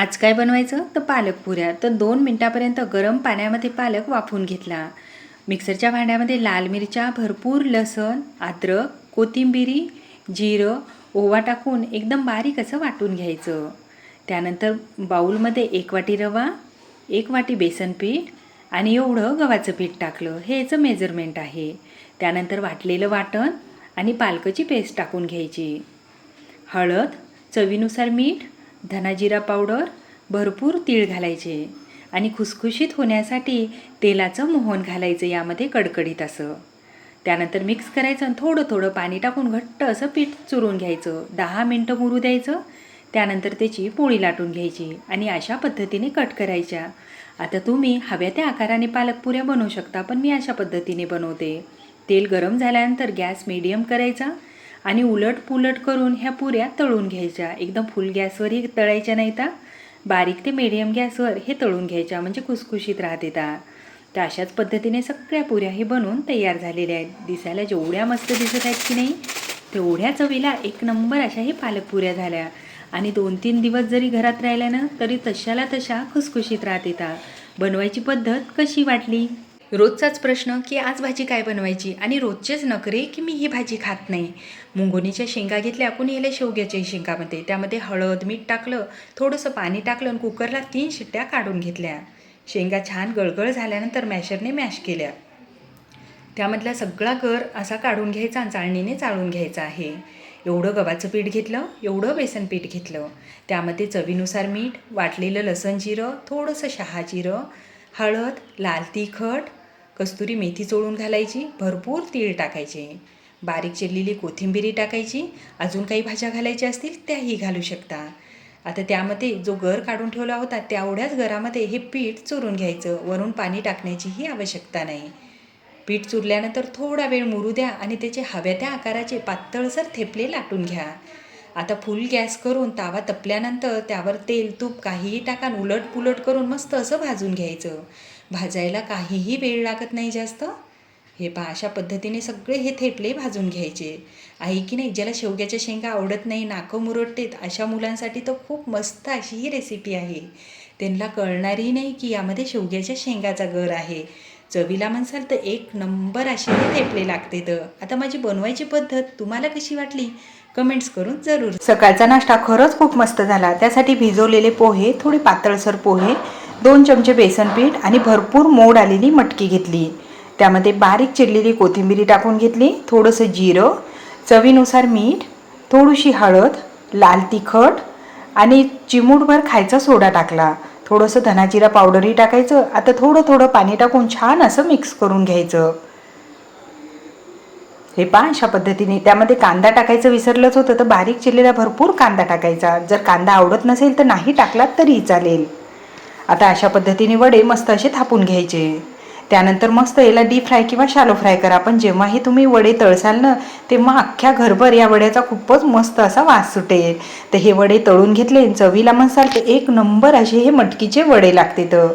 आज काय बनवायचं? तर पालक पुऱ्या. तर दोन मिनटापर्यंत गरम पाण्यामध्ये पालक वाफवून घेतला. मिक्सरच्या भांड्यामध्ये लाल मिरच्या भरपूर लसण अद्रक कोथिंबिरी जिरं ओवा टाकून एकदम बारीक असं वाटून घ्यायचं. त्यानंतर बाऊलमध्ये एक वाटी रवा एक वाटी बेसन पीठ आणि एवढं गव्हाचं पीठ टाकलं. हे याचं मेजरमेंट आहे. त्यानंतर वाटलेलं वाटण आणि पालकाची पेस्ट टाकून घ्यायची. हळद चवीनुसार मीठ धनाजिरा पावडर भरपूर तीळ घालायचे आणि खुसखुशीत होण्यासाठी तेलाचं मोहन घालायचं यामध्ये कडकडीत असं. त्यानंतर मिक्स करायचं आणि थोडं थोडं पाणी टाकून घट्ट असं पीठ चुरून घ्यायचं. दहा मिनटं मुरू द्यायचं. त्यानंतर त्याची पोळी लाटून घ्यायची आणि अशा पद्धतीने कट करायच्या. आता तुम्ही हव्या त्या आकाराने पालकपुऱ्या बनवू शकता पण मी अशा पद्धतीने बनवते. तेल गरम झाल्यानंतर गॅस मीडियम करायचा आणि उलट पुलट करून ह्या पुऱ्या तळून घ्यायच्या. एकदम फुल गॅसवरही तळायच्या नाही तर बारीक ते मिडियम गॅसवर हे तळून घ्यायच्या म्हणजे खुसखुशीत राहते ता. तर अशाच पद्धतीने सगळ्या पुऱ्या हे बनवून तयार झालेल्या आहेत. दिसायला जेवढ्या मस्त दिसत आहेत की नाही तेवढ्या चवीला एक नंबर अशा हे पालक पालकपुऱ्या झाल्या. आणि दोन तीन दिवस जरी घरात राहिल्या ना तरी तशाला तशा खुसखुशीत राहते त्या बनवायची पद्धत कशी वाटली? रोजचाच प्रश्न की आज भाजी काय बनवायची? आणि रोजचेच नखरे की मी ही भाजी खात नाही? मुंगोनीच्या शेंगा घेतल्या कुणी येल्या शेवग्याच्या शेंगामध्ये? त्यामध्ये हळद मीठ टाकलं थोडंसं पाणी टाकलं आणि कुकरला तीन शिट्ट्या काढून घेतल्या. शेंगा छान गळगळ झाल्यानंतर मॅशरने मॅश केल्या. त्यामधला सगळा गर असा काढून घ्यायचा आणि चाळणीने चाळून घ्यायचा आहे. एवढं गव्हाचं पीठ घेतलं एवढं बेसन पीठ घेतलं. त्यामध्ये चवीनुसार मीठ वाटलेलं लसण जिरं थोडंसं शहा जिरं हळद लाल तिखट कस्तुरी मेथी चोळून घालायची भरपूर तीळ टाकायचे. बारीक चिरलेली कोथिंबिरी टाकायची अजून काही भाज्या घालायच्या असतील त्याही घालू शकता. आता त्यामध्ये जो गर काढून ठेवला होता तेवढ्याच गरामध्ये हे पीठ चुरून घ्यायचं. वरून पाणी टाकण्याचीही आवश्यकता नाही. पीठ चुरल्यानंतर थोडा वेळ मुरू द्या आणि त्याचे हव्या त्या आकाराचे पातळसर थेपले लाटून घ्या. आता फुल गॅस करून तावा तपल्यानंतर त्यावर तेल तूप काहीही टाकान उलट पुलट करून मस्त असं भाजून घ्यायचं. भाजायला काहीही वेळ लागत नाही जास्त. हे पहा अशा पद्धतीने सगळे हे थेपले भाजून घ्यायचे. आहे की नाही? ज्याला शेवग्याच्या शेंगा आवडत नाही नाकं मुरडतेत अशा मुलांसाठी तर खूप मस्त अशी ही रेसिपी आहे. त्यांना कळणारही नाही की यामध्ये शेवग्याच्या शेंगाचा गर आहे. चवीला म्हणसाल तर एक नंबर असे हे थेपले लागते तर. आता माझी बनवायची पद्धत तुम्हाला कशी वाटली? कमेंट्स करून जरूर सकाळचा नाश्ता खरंच खूप मस्त झाला. त्यासाठी भिजवलेले पोहे थोडे पातळसर पोहे दोन चमचे बेसन पीठ आणि भरपूर मोड आलेली मटकी घेतली. त्यामध्ये बारीक चिरलेली कोथिंबिरी टाकून घेतली थोडंसं जिरं चवीनुसार मीठ थोडीशी हळद लाल तिखट आणि चिमूटभर खायचा सोडा टाकला. थोडंसं धनाजिरा पावडरही टाकायचं. आता थोडं थोडं पाणी टाकून छान असं मिक्स करून घ्यायचं. हे पहा अशा पद्धतीने. त्यामध्ये कांदा टाकायचं विसरलंच होतं तर बारीक चिरलेला भरपूर कांदा टाकायचा. जर कांदा आवडत नसेल तर नाही टाकलात तरी चालेल. आता अशा पद्धतीने वडे मस्त असे थापून घ्यायचे. त्यानंतर मस्त याला डीप फ्राय किंवा शालो फ्राय करा. पण जेव्हाही तुम्ही वडे तळसाल ना तेव्हा अख्ख्या घरभर या वड्याचा खूपच मस्त असा वास सुटेल. तर हे वडे तळून घेतले चवीला म्हणसाल तर एक नंबर असे हे मटकीचे वडे लागते तर.